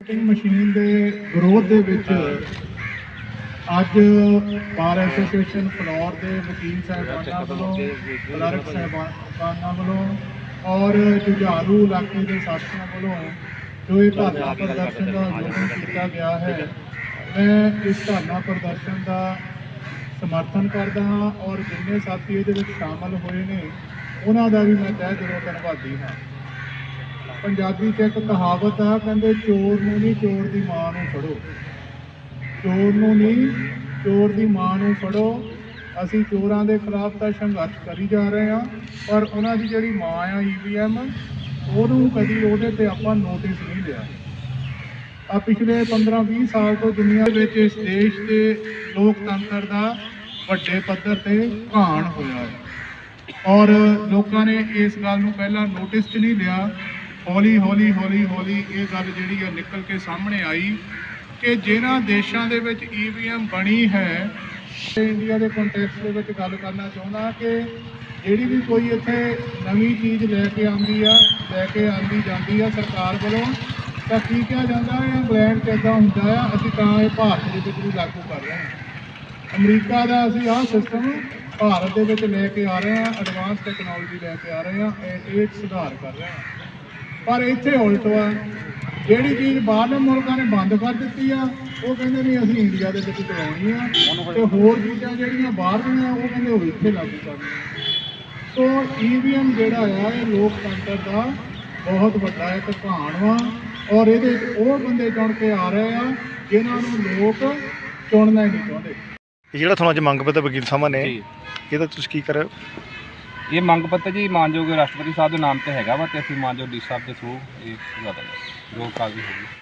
ਦੇ ਵਿੱਚ ਅੱਜ ਬਾਰ ਐਸੋਸੀਏਸ਼ਨ ਫਲੋਰ ਦੇ ਵਕੀਲ ਸਾਹਿਬਾਨਾਂ ਵੱਲੋਂ, ਕਲਰਕ ਸਾਹਿਬਾਨਾਂ ਵੱਲੋਂ ਔਰ ਜੁਝਾਰੂ ਇਲਾਕੇ ਦੇ ਸਾਥੀਆਂ ਵੱਲੋਂ ਜੋ ਇਹ ਧਰਨਾ ਪ੍ਰਦਰਸ਼ਨ ਦਾ ਆਯੋਜਨ ਕੀਤਾ ਗਿਆ ਹੈ, ਮੈਂ ਇਸ ਧਰਨਾ ਪ੍ਰਦਰਸ਼ਨ ਦਾ ਸਮਰਥਨ ਕਰਦਾ ਹਾਂ ਔਰ ਜਿੰਨੇ ਸਾਥੀ ਇਹਦੇ ਵਿੱਚ ਸ਼ਾਮਲ ਹੋਏ ਨੇ, ਉਹਨਾਂ ਦਾ ਵੀ ਮੈਂ ਤਹਿ ਦਿਲੋਂ ਧੰਨਵਾਦੀ ਹਾਂ। ਪੰਜਾਬੀ 'ਚ ਇੱਕ ਕਹਾਵਤ ਆ, ਕਹਿੰਦੇ ਚੋਰ ਨੂੰ ਨਹੀਂ ਚੋਰ ਦੀ ਮਾਂ ਨੂੰ ਫੜੋ। ਚੋਰ ਨੂੰ ਨਹੀਂ ਚੋਰ ਦੀ ਮਾਂ ਨੂੰ ਫੜੋ। ਅਸੀਂ ਚੋਰਾਂ ਦੇ ਖਿਲਾਫ ਤਾਂ ਸੰਘਰਸ਼ ਕਰੀ ਜਾ ਰਹੇ ਹਾਂ, ਪਰ ਉਹਨਾਂ ਦੀ ਜਿਹੜੀ ਮਾਂ ਆ ਈਵੀਐਮ ਉਹਨੂੰ ਕਦੀ ਉਹਦੇ ਤੇ ਆਪਾਂ ਨੋਟਿਸ ਨਹੀਂ ਲਿਆ। ਆ ਪਿਛਲੇ 15-20 ਸਾਲ ਤੋਂ ਦੁਨੀਆ ਵਿੱਚ ਇਸ ਦੇਸ਼ ਦੇ ਲੋਕਤੰਤਰ ਦਾ ਵੱਡੇ ਪੱਧਰ ਤੇ ਘਾਣ ਹੋਇਆ ਹੈ। ਔਰ ਲੋਕਾਂ ਨੇ ਇਸ ਗੱਲ ਨੂੰ ਪਹਿਲਾਂ ਨੋਟਿਸ 'ਚ ਨਹੀਂ ਲਿਆ ਹੌਲੀ ਹੌਲੀ ਹੌਲੀ ਹੌਲੀ ਇਹ ਗੱਲ ਜਿਹੜੀ ਆ ਨਿਕਲ ਕੇ ਸਾਹਮਣੇ ਆਈ ਕਿ ਜਿਹਨਾਂ ਦੇਸ਼ਾਂ ਦੇ ਵਿੱਚ ਈਵੀਐਮ ਬਣੀ ਹੈ ਇੰਡੀਆ ਦੇ ਕੰਟੈਕਸਟ ਦੇ ਵਿੱਚ ਗੱਲ ਕਰਨਾ ਚਾਹੁੰਦਾ ਕਿ ਜਿਹੜੀ ਵੀ ਕੋਈ ਇੱਥੇ ਨਵੀਂ ਚੀਜ਼ ਲੈ ਕੇ ਆਉਂਦੀ ਆ, ਲੈ ਕੇ ਆਂਦੀ ਜਾਂਦੀ ਆ ਸਰਕਾਰ ਵੱਲੋਂ, ਤਾਂ ਕੀ ਕਿਹਾ ਜਾਂਦਾ ਹੈ? ਇੰਗਲੈਂਡ 'ਚ ਇਦਾਂ ਹੁੰਦਾ ਆ, ਅਸੀਂ ਤਾਂ ਇਹ ਭਾਰਤ ਦੇ ਵਿੱਚ ਵੀ ਲਾਗੂ ਕਰ ਰਹੇ ਹਾਂ। ਅਮਰੀਕਾ ਦਾ ਅਸੀਂ ਆਹ ਸਿਸਟਮ ਭਾਰਤ ਦੇ ਵਿੱਚ ਲੈ ਕੇ ਆ ਰਹੇ ਹਾਂ ਐਡਵਾਂਸ ਟੈਕਨੋਲੋਜੀ ਲੈ ਕੇ ਆ ਰਹੇ ਹਾਂ ਇਹ ਸੁਧਾਰ ਕਰ ਰਹੇ ਹਾਂ। ਪਰ ਇੱਥੇ ਉਲਟ ਵਾ। ਜਿਹੜੀ ਚੀਜ਼ ਬਾਹਰਲੇ ਮੁਲਕਾਂ ਨੇ ਬੰਦ ਕਰ ਦਿੱਤੀ ਆ ਉਹ ਕਹਿੰਦੇ ਨਹੀਂ ਅਸੀਂ ਇੰਡੀਆ ਦੇ ਵਿੱਚ ਚਲਾਉਣੀ ਆ। ਤੇ ਹੋਰ ਚੀਜ਼ਾਂ ਜਿਹੜੀਆਂ ਬਾਹਰ ਦੀਆਂ ਉਹ ਕਹਿੰਦੇ ਉਹ ਇੱਥੇ ਲਾਗੂ ਕਰਨੀ ਸੋ ਈਵੀਐਮ ਜਿਹੜਾ ਆ ਇਹ ਲੋਕਤੰਤਰ ਦਾ ਬਹੁਤ ਵੱਡਾ ਇੱਕ ਕਹਾਣ ਵਾ ਔਰ ਇਹਦੇ ਉਹ ਬੰਦੇ ਚੁਣ ਕੇ ਆ ਰਹੇ ਆ ਜਿਨ੍ਹਾਂ ਨੂੰ ਲੋਕ ਚੁਣਨਾ ਹੀ ਨਹੀਂ ਚਾਹੁੰਦੇ। ਇਹ ਜਿਹੜਾ ਤੁਹਾਨੂੰ ਅੱਜ ਮੰਗ ਪੱਤਰ ਵਕੀਲ ਸਾਹਿਬਾਂ ਨੇ ਜੀ। ਇਹਦਾ ਤੁਸੀਂ ਕੀ ਕਰ ਰਹੇ ਹੋ? ਇਹ ਮੰਗ ਪੱਤਰ ਜੀ ਮਾਨਯੋਗ ਰਾਸ਼ਟਰਪਤੀ ਸਾਹਿਬ ਦੇ ਨਾਮ ਤੇ ਹੈਗਾ ਵਾ ਤੇ ਅਸੀਂ ਮਾਨਯੋਗ ਡੀ ਸਾਹਿਬ ਦੇ ਥਰੂ ਇਹ ਜ਼ਿਆਦਾ ਜੋ ਕਾਗਜ਼ੀ ਹੋਊਗੀ।